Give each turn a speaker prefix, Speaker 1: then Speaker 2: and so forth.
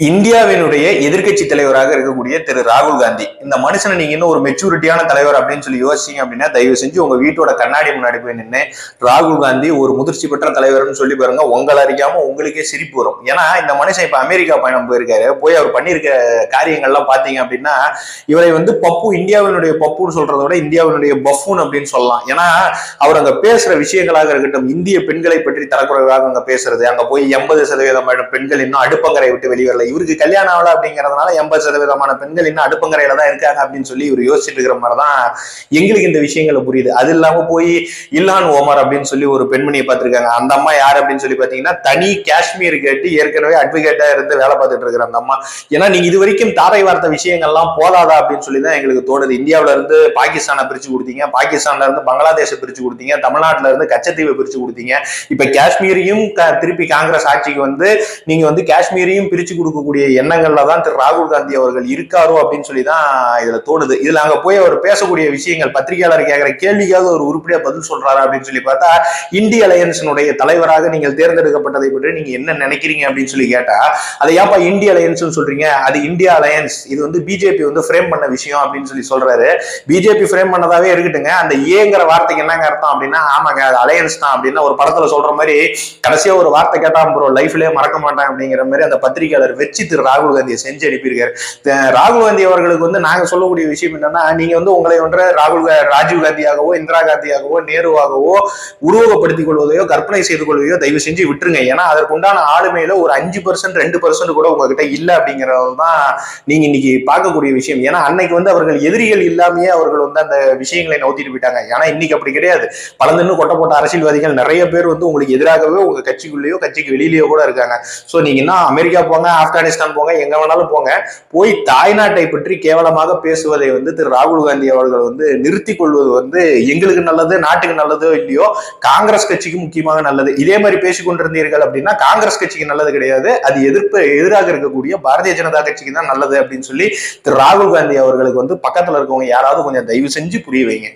Speaker 1: இந்தியாவினுடைய எதிர்க்கட்சி தலைவராக இருக்கக்கூடிய திரு ராகுல் காந்தி. இந்த மனுஷனை நீங்க இன்னும் ஒரு மெச்சூரிட்டியான தலைவர் அப்படின்னு சொல்லி யோசிச்சீங்க அப்படின்னா தயவு செஞ்சு உங்க வீட்டோட கண்ணாடி முன்னாடி போய் நின்று ராகுல் காந்தி ஒரு முதிர்ச்சி பெற்ற தலைவர்னு சொல்லி பாருங்க உங்களை அறியாம உங்களுக்கே சிரிப்பு வரும். ஏன்னா இந்த மனுஷன் இப்ப அமெரிக்கா பயணம் போயிருக்காரு. போய் அவர் பண்ணியிருக்க காரியங்கள்லாம் பாத்தீங்க அப்படின்னா இவரை வந்து பப்பு இந்தியாவினுடைய பப்புன்னு சொல்றத விட இந்தியாவினுடைய பஃபூன் அப்படின்னு சொல்லலாம். ஏன்னா அவர் அங்க பேசுற விஷயங்களாக இருக்கட்டும் இந்திய பெண்களை பற்றி தரக்குறைவாக அங்க பேசுறது அங்க போய் எண்பது சதவீதம் பெண்கள் இன்னும் அடுப்பங்கரை விட்டு வெளியே இல்லை இவருக்கு கல்யாணம் ஆகல அப்படிங்கறதுனால எண்பது சதவீதமான பெண்கள் இன்னும் அடுப்பங்கரையில தான் இருக்காங்க அப்படின்னு சொல்லி இவர் யோசிச்சுட்டு இருக்கிற மாதிரி தான் எங்களுக்கு இந்த விஷயங்களை புரியுது. அது இல்லாம போய் இல்லான் ஓமர் அப்படின்னு சொல்லி ஒரு பெண்மணியை பார்த்திருக்காங்க. அந்த அம்மா யார் அப்படின்னு சொல்லி பாத்தீங்கன்னா தனி காஷ்மீர் கேட்டு ஏற்கனவே அட்வொகேட்டா இருந்து வேலை பார்த்துட்டு இருக்கிற அந்த அம்மா. ஏன்னா நீங்க இது வரைக்கும் தாரை வார்த்த விஷயங்கள்லாம் போதாதா அப்படின்னு சொல்லி தான் எங்களுக்கு தோணுது. இந்தியாவில இருந்து பாகிஸ்தானை பிரிச்சு கொடுத்தீங்க. பாகிஸ்தான்ல இருந்து பங்களாதேஷை பிரிச்சு கொடுத்தீங்க. தமிழ்நாட்டுல இருந்து கச்சத்தீவை பிரிச்சு கொடுத்தீங்க. இப்ப காஷ்மீரையும் க- திருப்பி காங்கிரஸ் ஆட்சிக்கு வந்து நீங்க வந்து காஷ்மீரையும் பிரிச்சு கொடுக்கக்கூடிய எண்ணங்கள்ல தான் திரு ராகுல் காந்தி அவர்கள் இருக்காரோ அப்படின்னு சொல்லி தான் இதுல தோணுது. இதுல அங்க போய் அவர் பேசக்கூடிய விஷயங்கள் பத்திரிகையாளர் கேட்கிற கேள்விக்காக ஒரு உருப்படியா பதில் சொல்றாரு அப்படின்னு சொல்லி பார்த்தா இந்திய அலையன்ஸினுடைய தலைவராக நீங்கள் தேர்ந்தெடுக்கப்பட்டதை பற்றி நீங்க என்ன நினைக்கிறீங்க அப்படின்னு சொல்லி கேட்டா அதை ஏப்பா இந்திய அலையன்ஸ் சொல்றீங்க? அது இந்தியா அலையன்ஸ். இது வந்து பிஜேபி வந்து ஃப்ரேம் பண்ண விஷயம் அப்படின்னு சொல்லி சொல்றாரு. பிஜேபி ஃப்ரேம் பண்ணதாவே இருக்கட்டுங்க. அந்த ஏங்கிற வார்த்தைக்கு என்னங்க அர்த்தம் அப்படின்னா ஆமாங்க அது அலையன்ஸ் தான் அப்படின்னா ஒரு படத்துல சொல்ற மாதிரி கடைசியா ஒரு வார்த்தை கேட்டா ப்ரோ லைஃப்லயே மறக்க மாட்டேன் அப்படிங்கிற மாதிரி அந்த பத்திரிகையாளர் வச்சு திரு ராகுல் காந்தியை செஞ்சு அனுப்பியிருக்காரு. ராகுல் காந்தி அவர்களுக்கு வந்து நாங்க சொல்லக்கூடிய விஷயம் என்னன்னா நீங்க வந்து உங்களை ஒன்ற ராகுல் கா- ராஜீவ் காந்தியாகவோ இந்திரா காந்தியாகவோ நேருவாகவோ உருவகப்படுத்திக் கொள்வதையோ கற்பனை செய்து கொள்வதையோ தயவு செஞ்சு விட்டுருங்க. ஏன்னா அதற்குண்டான ஆளுமையில ஒரு அஞ்சு பர்சன்ட் ரெண்டு பர்சன்ட் கூட உங்ககிட்ட இல்லை அப்படிங்கறது தான் நீங்க இன்னைக்கு பார்க்கக்கூடிய விஷயம். ஏன்னா அன்னைக்கு வந்து அவர்கள் எதிரிகள் இல்லாமயே அவர்கள் வந்து அந்த விஷயங்களை நவுத்திட்டு போயிட்டாங்க. ஏன்னா இன்னைக்கு அப்படி கிடையாது. பலந்துன்னு கொட்ட போட்ட அரசியல்வாதிகள் நிறைய பேர் வந்து உங்களுக்கு எதிராகவே உங்க கட்சிக்குள்ளேயோ கட்சிக்கு வெளியிலேயோ கூட இருக்காங்க. சோ நீங்க என்ன அமெரிக்கா போங்க ஆப்கானிஸ்தான் போங்க எங்க வேணாலும் போங்க. போய் தாய்நாட்டை பற்றி கேவலமாக பேசுவதை வந்து திரு ராகுல் காந்தி அவர்கள் வந்து நிறுத்தி கொள்வது வந்து எங்களுக்கு நல்லது நாட்டுக்கு நல்லதோ இல்லையோ காங்கிரஸ் கட்சிக்கு முக்கியமாக நல்லது. இதே மாதிரி பேசிக்கொண்டிருந்தீர்கள் அப்படின்னா காங்கிரஸ் கட்சிக்கு நல்லது கிடையாது. அது எதிர்ப்பு எதிராக இருக்கக்கூடிய பாரதிய ஜனதா கட்சிக்கு தான் நல்லது அப்படின்னு சொல்லி திரு ராகுல் காந்தி அவர்களுக்கு வந்து பக்கத்துல இருக்கவங்க யாராவது கொஞ்சம் தயவு செஞ்சு புரிய வைங்க.